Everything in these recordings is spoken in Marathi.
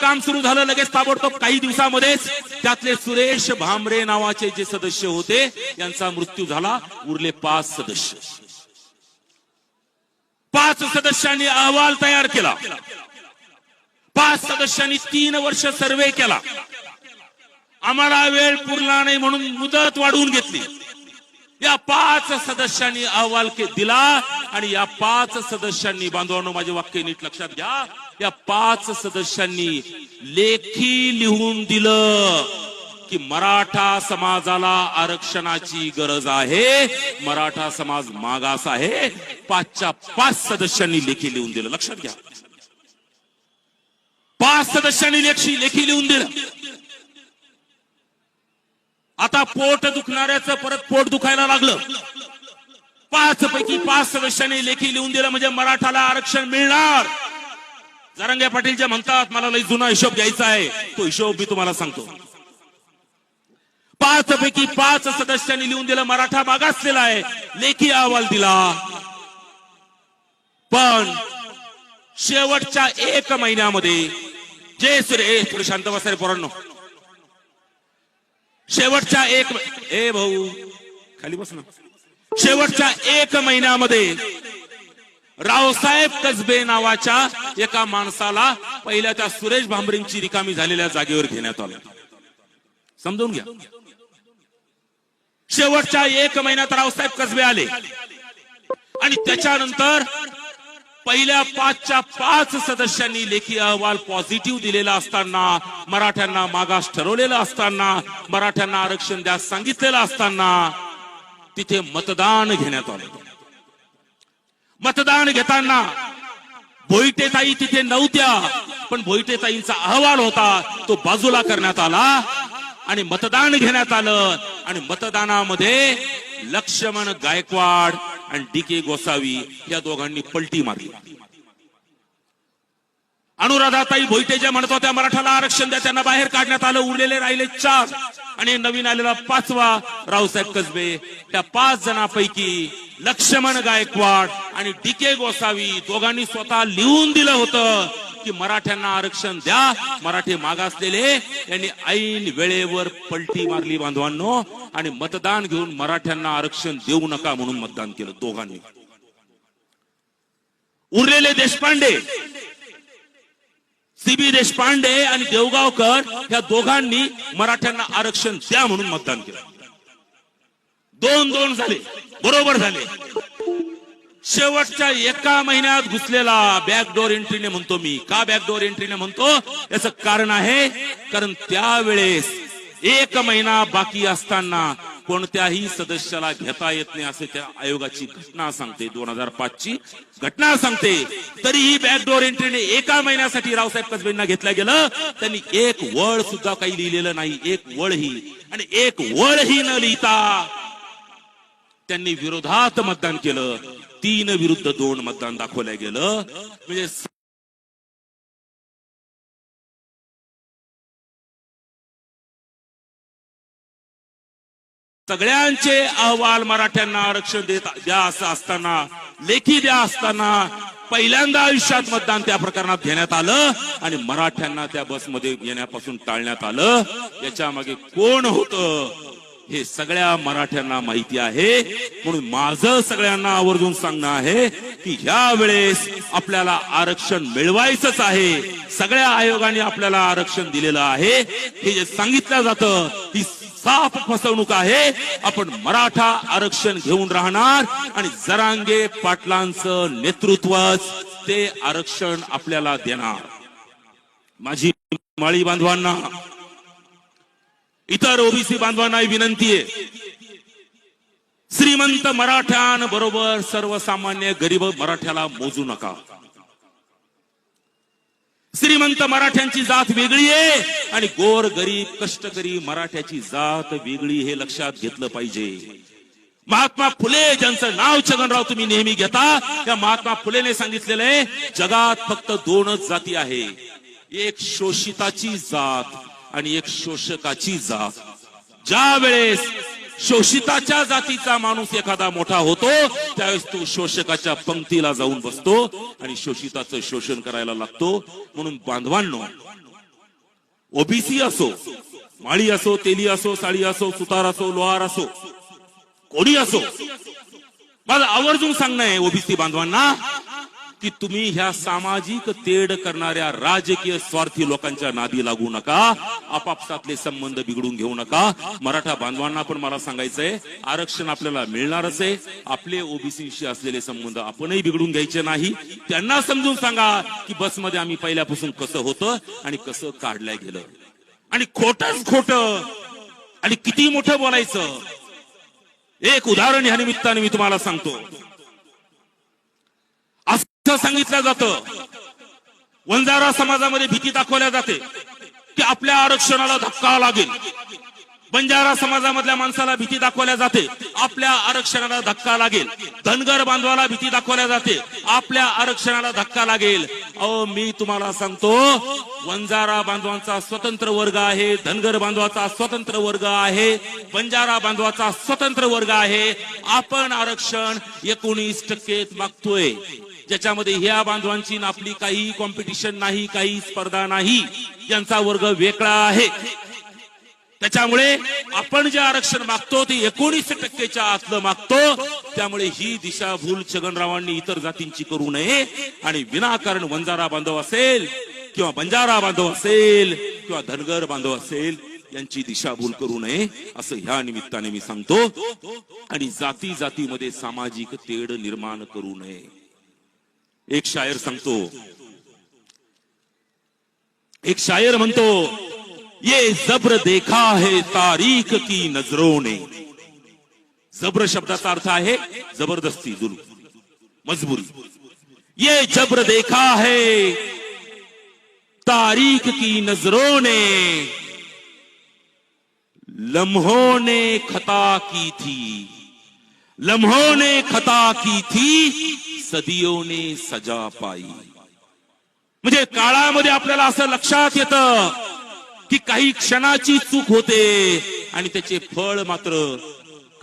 काम सुरू झालं लगेच ताबडतोब काही दिवसामध्येच त्यातले सुरेश भामरे नावाचे जे सदस्य होते यांचा मृत्यू झाला. उरले पाच सदस्य. पाच सदस्यांनी अहवाल तयार केला. पाच सदस्यांनी तीन वर्ष सर्वे केला. आम्हाला वेळ पुरला नाही म्हणून मुदत वाढवून घेतली. या पाच सदस्यांनी अहवाल दिला आणि या पाच सदस्यांनी बांधवांनो माझे वाक्य नीट लक्षात घ्या. या पाच सदस्यांनी लेखी लिहून दिलं की मराठा समाजाला आरक्षणाची गरज आहे मराठा समाज मागास आहे. पाचच्या पाच सदस्यांनी लेखी लिहून दिलं. लक्षात घ्या. पाच सदस्यांनी लेखी लेखी लिहून दिलं. आता पोट दुखणाऱ्याचं परत पोट दुखायला लागलं. पाच पैकी पाच सदस्यांनी लेखी लिहून दिलं म्हणजे मराठाला आरक्षण मिळणार. जारंगे पाटील जे म्हणतात मला लई जुना हिशोब घ्यायचा आहे तो हिशोब मी तुम्हाला सांगतो. पाच पैकी पाच सदस्यांनी लिहून दिलं मराठा मागासलेला आहे. लेखी अहवाल दिला. पण शेवटच्या एक महिन्यामध्ये जे सुरे प्रशांत शांत पोरांनो. शेवटच्या एक ए भाऊ खाली बस ना. शेवटच्या एक महिन्यामध्ये रावसाहेब कसबे नावाच्या एका माणसाला पहिल्या त्या सुरेश भांबरींची रिकामी झालेल्या जागेवर घेण्यात आलं. समजून घ्या. शेवटच्या एक महिन्यात रावसाहेब कसबे आले. आणि त्याच्यानंतर पहिल्या पाचच्या पाच सदस्यांनी लेखी अहवाल पॉझिटिव्ह दिलेला असताना मराठ्यांना मागास ठरवलेलं असताना मराठ्यांना आरक्षण द्यास सांगितलेलं असताना तिथे मतदान घेण्यात आलं. मतदान घेताना भोईटेताई तिथे नव्हत्या पण भोईटेताईंचा अहवाल होता तो बाजूला करण्यात आला आणि मतदान घेण्यात आलं. आणि मतदानामध्ये लक्ष्मण गायकवाड आणि डी के गोसावी या दोघांनी पलटी मारली. अनुराधाताई भोईटे जे म्हणत होत्या मराठाला आरक्षण द्या त्यांना बाहेर काढण्यात आलं उरलेले राहिले चार. आणि नवीन आलेला पाचवा रावसाहेब कसबे त्या पाच जणांपैकी लक्ष्मण गायकवाड आणि डी के गोसावी दोघांनी स्वतः लिहून दिलं होतं. की मराठ्यांना आरक्षण द्या. मराठी मागासलेले यांनी ऐन वेळेवर पलटी मारली बांधवांनो. आणि मतदान घेऊन मराठ्यांना आरक्षण देऊ नका म्हणून मतदान केलं दोघांनी. उरलेले देशपांडे सीबी देशपांडे आणि देवगावकर या दोघांनी मराठ्यांना आरक्षण द्या म्हणून मतदान केलं. दोन दोन झाले बरोबर झाले. शेवटच्या एका महिन्यात घुसलेला बॅकडोर एंट्रीने म्हणतो मी. का बॅकडोर एंट्रीने म्हणतो? याच कारण आहे कारण त्यावेळेस एक महिना बाकी असताना कोणत्याही सदस्याला घेता येत नाही असे त्या आयोगाची घटना सांगते. दोन हजार पाच ची घटना सांगते. तरीही बॅकडोर एंट्रीने एका महिन्यासाठी रावसाहेब कसबेंना घेतलं गेलं. त्यांनी एक वळ सुद्धा काही लिहिलेलं नाही. एक वळही. आणि एक वळही न लिहिता त्यांनी विरोधात मतदान केलं. तीन विरुद्ध दोन मतदान दाखवलं गेलं. म्हणजे सगळ्यांचे अहवाल मराठ्यांना आरक्षण देत द्या असं असताना लेखी द्या असताना पहिल्यांदा आयुष्यात मतदान त्या प्रकरणात घेण्यात आलं आणि मराठ्यांना त्या बसमध्ये येण्यापासून टाळण्यात आलं. याच्या मागे कोण होतं? हे सगळ्या मराठ्यांना माहिती आहे. म्हणून माझं सगळ्यांना आवर्जून सांगणं आहे की ह्या वेळेस आपल्याला आरक्षण मिळवायचंच आहे. सगळ्या आयोगाने आपल्याला आरक्षण दिलेलं आहे. हे जे सांगितलं जातं ही साफ फसवणूक आहे. आपण मराठा आरक्षण घेऊन राहणार आणि जरांगे पाटलांचं नेतृत्वच ते आरक्षण आपल्याला देणार. माझी माळी बांधवांना इतर ओबीसी बांधवांना विनंती आहे. श्रीमंत मराठ्यांबरोबर सर्वसामान्य गरीब मराठ्याला मोजू नका. श्रीमंत मराठ्यांची जात वेगळी आहे आणि गोर गरीब कष्टकरी मराठ्याची जात वेगळी हे लक्षात घेतलं पाहिजे. महात्मा फुले ज्यांचं नाव छगनराव तुम्ही नेहमी घेता त्या महात्मा फुलेने सांगितलेलं आहे जगात फक्त दोनच जाती आहे. एक शोषिताची जात आणि एक शोषकाची जात. ज्या वेळेस शोषिताच्या जातीचा माणूस एखादा मोठा होतो त्यावेळेस तो शोषकाच्या पंक्तीला जाऊन बसतो आणि शोषिताचं शोषण करायला लागतो. म्हणून बांधवांनो ओबीसी असो माळी असो तेली असो साळी असो सुतार असो लोहार असो कोणी असो माझं आवर्जून सांगणं आहे ओबीसी बांधवांना की तुम्ही ह्या सामाजिक तेढ करणाऱ्या राजकीय स्वार्थी लोकांच्या नादी लागू नका. आपापसातले संबंध बिघडून घेऊ नका. मराठा बांधवांना पण मला सांगायचंय आरक्षण आपल्याला मिळणारच आहे. आपले ओबीसीशी असलेले संबंध आपणही बिघडून घ्यायचे नाही. त्यांना समजून सांगा की बसमध्ये आम्ही पहिल्यापासून कसं होतं आणि कसं काढल्या गेलं. आणि खोटच खोट. आणि किती मोठं बोलायचं. एक उदाहरण ह्या निमित्ताने मी तुम्हाला सांगतो. असं सांगितलं जातं. वंजारा समाजामध्ये भीती दाखवल्या जाते की आपल्या आरक्षणाला धक्का लागेल. बंजारा समाजामधल्या माणसाला भीती दाखवल्या जाते. आपल्या आरक्षणाला धक्का लागेल. धनगर बांधवाला भीती दाखवल्या जाते. आपल्या आरक्षणाला धक्का लागेल. अहो मी तुम्हाला सांगतो वंजारा बांधवांचा स्वतंत्र वर्ग आहे धनगर बांधवाचा स्वतंत्र वर्ग आहे बंजारा बांधवाचा स्वतंत्र वर्ग आहे. आपण आरक्षण एकोणीस टक्के मागतोय. ज्याच्यामध्ये ह्या बांधवांची आपली काही कॉम्पिटिशन नाही काही स्पर्धा नाही यांचा वर्ग वेगळा आहे. त्याच्यामुळे आपण जे आरक्षण मागतो ते एकोणीस टक्केच्या आतलं मागतो. त्यामुळे ही दिशाभूल छगनरावांनी इतर जातींची करू नये. आणि विनाकारण वंजारा बांधव असेल किंवा बंजारा बांधव असेल किंवा धनगर बांधव असेल यांची दिशाभूल करू नये असं ह्या निमित्ताने मी सांगतो. आणि जाती जातीमध्ये सामाजिक तेढ निर्माण करू नये. एक शायर सांगतो। एक शायर म्हणतो ये जब्र देखा है तारीख की नज़रों ने। जब्र शब्दाचा अर्थ आहे ज़बरदस्ती, जुलूम, मजबुरी। ये जब्र देखा है तारीख की नज़रों ने। लम्हों ने खता की थी, लम्हों ने खता की थी सदियों ने सजा पाई. म्हणजे काळामध्ये आपल्याला असं लक्षात येतं की काही क्षणाची चूक होते आणि त्याचे फळ मात्र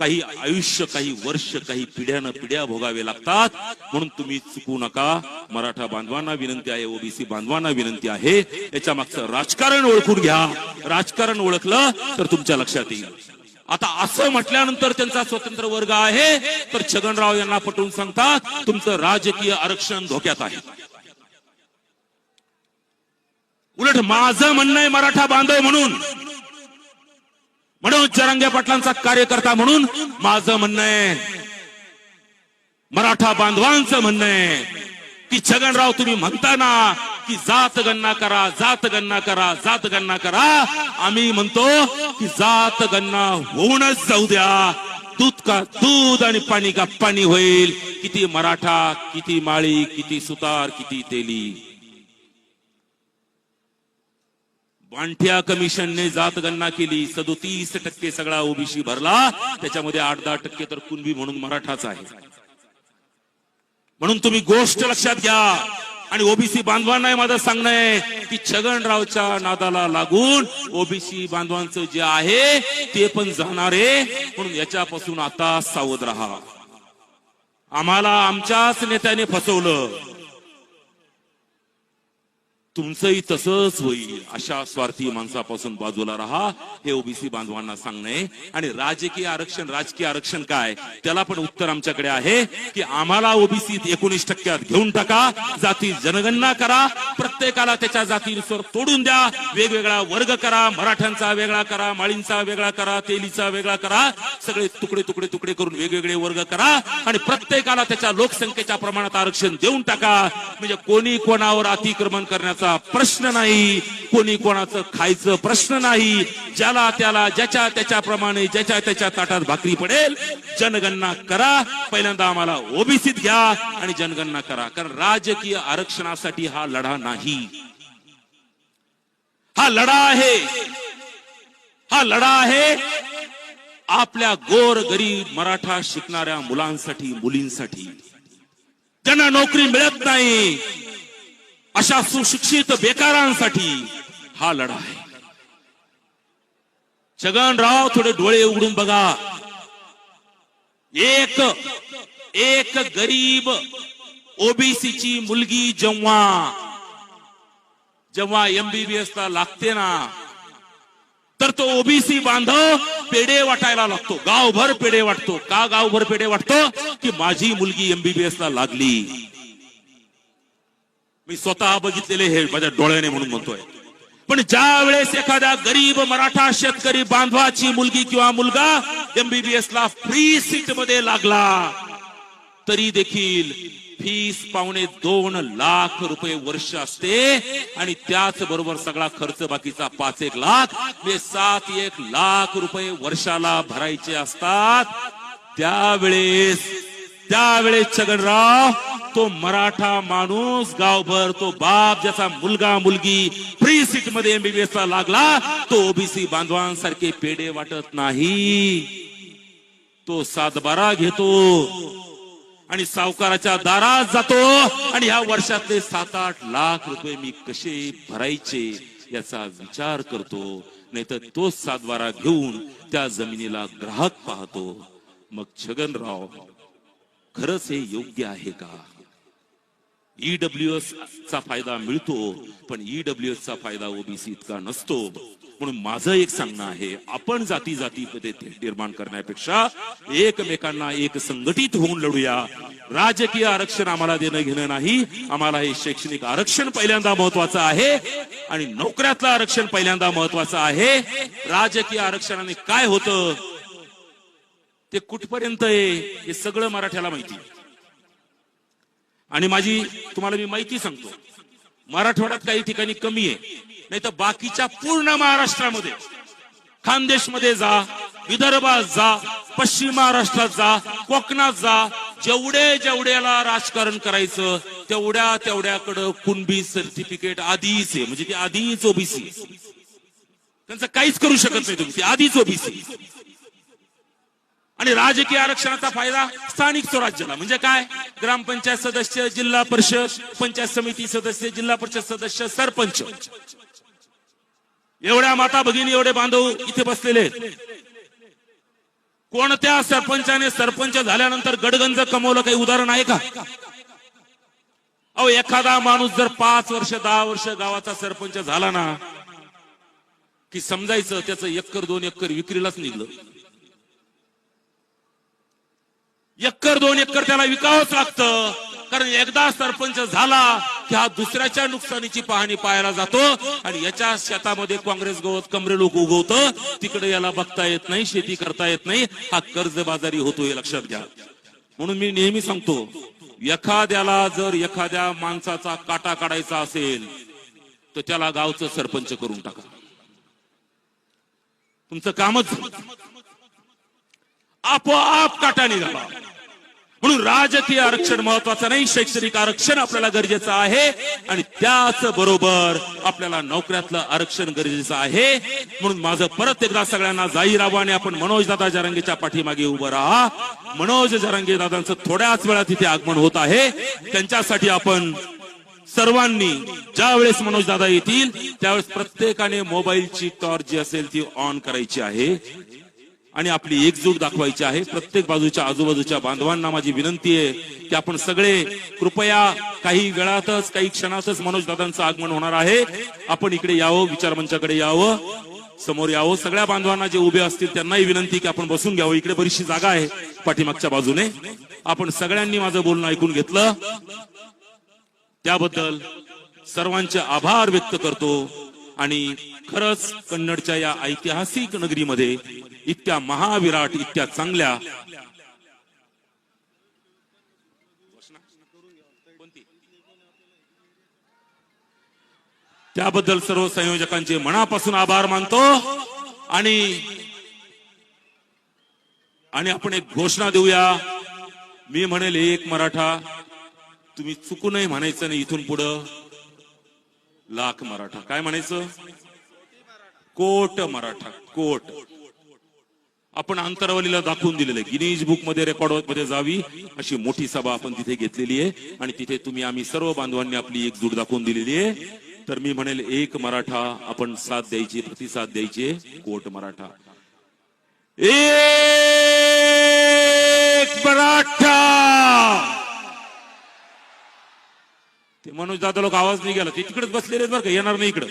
काही आयुष्य काही वर्ष काही पिढ्यानं पिढ्या भोगावे लागतात. म्हणून तुम्ही चुकू नका. मराठा बांधवांना विनंती आहे ओबीसी बांधवांना विनंती आहे. याच्या मागचं राजकारण ओळखून घ्या. राजकारण ओळखलं तर तुमच्या लक्षात येईल. आता असं म्हटल्यानंतर त्यांचा स्वतंत्र वर्ग आहे. तर छगनराव यांना पटवून सांगतात तुमचं राजकीय आरक्षण धोक्यात आहे. उलट माझं म्हणणं आहे मराठा बांधव म्हणून. म्हणून जरांगे पाटलांचा कार्यकर्ता म्हणून माझं म्हणणं आहे. मराठा बांधवांचं म्हणणं आहे. की छगनराव तुम्ही म्हणताना की जात गणना करा जात गणना करा जात गणना करा. आम्ही म्हणतो की जात गणना होऊनच जाऊ द्या. दूध का दूध आणि पाणी का पाणी होईल. किती मराठा किती माळी किती सुतार किती तेली. बांठ्या कमिशनने जात गणना केली. सदोतीस टक्के सगळा ओबीसी भरला. त्याच्यामध्ये आठ दहा टक्के तर कुणबी म्हणून मराठाच आहे. म्हणून तुम्ही गोष्ट लक्षात घ्या. आणि ओबीसी बांधवांना माझं सांगणं आहे की छगनरावच्या नादाला लागून ओबीसी बांधवांचं जे आहे ते पण जाणार आहे. म्हणून याच्यापासून आता सावध राहा. आम्हाला आमच्याच नेत्याने फसवलं. तुमचंही तसंच होईल. अशा स्वार्थी माणसापासून बाजूला राहा हे ओबीसी बांधवांना सांगणे आणि राजकीय आरक्षण राजकीय आरक्षण काय? त्याला पण उत्तर आमच्याकडे आहे की आम्हाला ओबीसी एकोणीस टक्क्यात घेऊन टाका जाती जनगणना करा प्रत्येकाला त्याच्या जातीनुसार तोडून द्या वेगवेगळा वर्ग करा मराठ्यांचा वेगळा करा माळींचा वेगळा करा तेलीचा वेगळा करा सगळे तुकडे तुकडे तुकडे करून वेगवेगळे वर्ग करा आणि प्रत्येकाला त्याच्या लोकसंख्येच्या प्रमाणात आरक्षण देऊन टाका. म्हणजे कोणी कोणावर अतिक्रमण करण्याचा प्रश्न नाही कोणी कोणाचं खायचं प्रश्न नाही ज्याला त्याला ज्याच्या त्याच्याप्रमाणे ज्याच्या त्याच्या ताटात भाकरी पडेल जनगणना करा. पहिल्यांदा आम्हाला ओबीसीत घ्या आणि जनगणना करा. कारण राजकीय आरक्षणासाठी हा लढा नाही. हा लढा आहे. हा लढा आहे. आपल्या गोर गरीब मराठा शिकणाऱ्या मुलांसाठी मुलींसाठी. ज्यांना नोकरी मिळत नाही अशा सुशिक्षित बेकारांसाठी हा लढा आहे. छगनराव थोडे डोळे उघडून बघा. एक एक गरीब ओबीसीची मुलगी जेव्हा जेव्हा एमबीबीएस ला लागते ना तर तो ओबीसी बांधव पेढे वाटायला लागतो. गावभर पेढे वाटतो. का गावभर पेढे वाटतो? की माझी मुलगी एमबीबीएस ला लागली. मी स्वतः बघितलेले हे माझ्या डोळ्याने म्हणून म्हणतोय. पण ज्या वेळेस एखाद्या गरीब मराठा शेतकरी बांधवाची मुलगी किंवा मुलगा एमबीबीएस ला फ्री सीटमध्ये लागला तरी देखील फीस पावणे दोन लाख रुपये वर्ष असते आणि त्याच बरोबर सगळा खर्च बाकीचा पाच एक लाख ते सात एक लाख रुपये वर्षाला भरायचे असतात. त्यावेळेस त्यावेळेस छगनराव तो मराठा माणूस गावभर तो बाप ज्याचा मुलगा मुलगी फ्री सीटमध्ये एमबीबीएस ला लागला तो ओबीसी बांधवांसारखे पेढे वाटत नाही. तो सातबारा घेतो आणि सावकाराच्या दारात जातो आणि ह्या वर्षातले सात आठ लाख रुपये मी कसे भरायचे याचा विचार करतो. नाहीतर तोच सातबारा घेऊन त्या जमिनीला ग्राहक पाहतो. मग छगनराव खरंच हे योग्य आहे का? ईडब्ल्यूएस चा फायदा मिळतो पण ईडब्ल्यूएस चा फायदा ओबीसी इतका नसतो. म्हणून माझं एक सांगणं आहे आपण जाती जातीमध्ये थेट निर्माण करण्यापेक्षा एकमेकांना एक संघटित होऊन लढूया. राजकीय आरक्षण आम्हाला देणं घेणं नाही आम्हाला हे शैक्षणिक आरक्षण पहिल्यांदा महत्वाचं आहे आणि नोकऱ्यातलं आरक्षण पहिल्यांदा महत्वाचं आहे. राजकीय आरक्षणाने काय होतं? ते कुठपर्यंत आहे हे सगळं मराठ्याला माहिती आणि माझी तुम्हाला मी माहिती सांगतो मराठवाड्यात काही ठिकाणी कमी आहे नाही तर बाकीच्या पूर्ण महाराष्ट्रामध्ये खानदेशमध्ये जा विदर्भात जा पश्चिम महाराष्ट्रात जा कोकणात जा जेवढे जेवढ्याला राजकारण करायचं तेवढ्या तेवढ्याकडं कुणबी सर्टिफिकेट आधीच आहे म्हणजे ती आधीच ओबीसी त्यांचं काहीच करू शकत नाही तुम्ही ती आधीच ओबीसी आणि राजकीय आरक्षणाचा फायदा स्थानिक स्वराज्याला. म्हणजे काय? ग्रामपंचायत सदस्य जिल्हा परिषद पंचायत समिती सदस्य जिल्हा परिषद सदस्य सरपंच. एवढ्या माता भगिनी एवढे बांधव इथे बसलेले कोणत्या सरपंचाने सरपंच झाल्यानंतर गडगंज कमवलं काही उदाहरण आहे का? अहो एखादा माणूस जर पाच वर्ष दहा वर्ष गावाचा सरपंच झाला ना की समजायचं त्याचं एकर दोन एकर विक्रीलाच निघलं. एकर दोन एकर त्याला विकावंच लागतं. कारण एकदा सरपंच झाला की हा दुसऱ्याच्या नुकसानीची पाहणी पाहायला जातो आणि याच्या शेतामध्ये काँग्रेस गवत कमरे लोक उगवतं. तिकडे याला बघता येत नाही शेती करता येत नाही. हा कर्जबाजारी होतो हे लक्षात घ्या. म्हणून मी नेहमी सांगतो एखाद्याला जर एखाद्या माणसाचा काटा काढायचा असेल तर त्याला गावचं सरपंच करून टाका. तुमचं कामच आपोआप काटा झाला म्हणून राजकीय आरक्षण महत्वाचं नाही शैक्षणिक आरक्षण आपल्याला गरजेचं आहे आणि त्याच बरोबर आपल्याला नोकऱ्यातलं आरक्षण गरजेचं आहे. म्हणून माझं परत एकदा सगळ्यांना जाहीर आपण मनोज दादा जरांगेच्या पाठीमागे उभं राहा. मनोज जरांगे दादांचं थोड्याच वेळात तिथे आगमन होत आहे. त्यांच्यासाठी आपण सर्वांनी ज्या वेळेस मनोज दादा येतील त्यावेळेस प्रत्येकाने मोबाईलची टॉर्च जी असेल ती ऑन करायची आहे. आणि आपली एकजूट दाखवायची आहे. प्रत्येक बाजूच्या आजूबाजूच्या बांधवांना माझी विनंती आहे की आपण सगळे कृपया काही वेळातच काही क्षणातच मनोज दादांचं आगमन होणार आहे. आपण इकडे यावं विचारमंचाकडे यावं समोर यावं. सगळ्या बांधवांना जे उभे असतील त्यांनाही विनंती की आपण बसून घ्यावं. इकडे बरीचशी जागा आहे पाठीमागच्या बाजूने. आपण सगळ्यांनी माझं बोलणं ऐकून घेतलं. त्याबद्दल सर्वांचे आभार व्यक्त करतो. आणि खरंच कन्नडच्या या ऐतिहासिक नगरीमध्ये इतक्या महाविराट इतक्या चांगल्या. त्याबद्दल सर्व संयोजकांचे मनापासून आभार मानतो. आणि आणि आपण एक घोषणा देऊया. मी म्हणेल एक मराठा तुम्ही चुकूनही म्हणायचं नाही इथून पुढं लाख मराठा. काय म्हणायचं? कोट मराठा कोट. आपण अंतरावलीला दाखवून दिलेलं आहे. गिनीज बुकमध्ये रेकॉर्डमध्ये जावी अशी मोठी सभा आपण तिथे घेतलेली आहे. आणि तिथे तुम्ही आम्ही सर्व बांधवांनी आपली एकजूट दाखवून दिलेली आहे. तर मी म्हणेल एक मराठा आपण साथ द्यायची प्रतिसाद द्यायची कोट मराठा. एक मराठा! ते मनोज दादा लोक आवाज नाही गेला. ते तिकडेच बसलेले बरं का येणार नाही इकडं.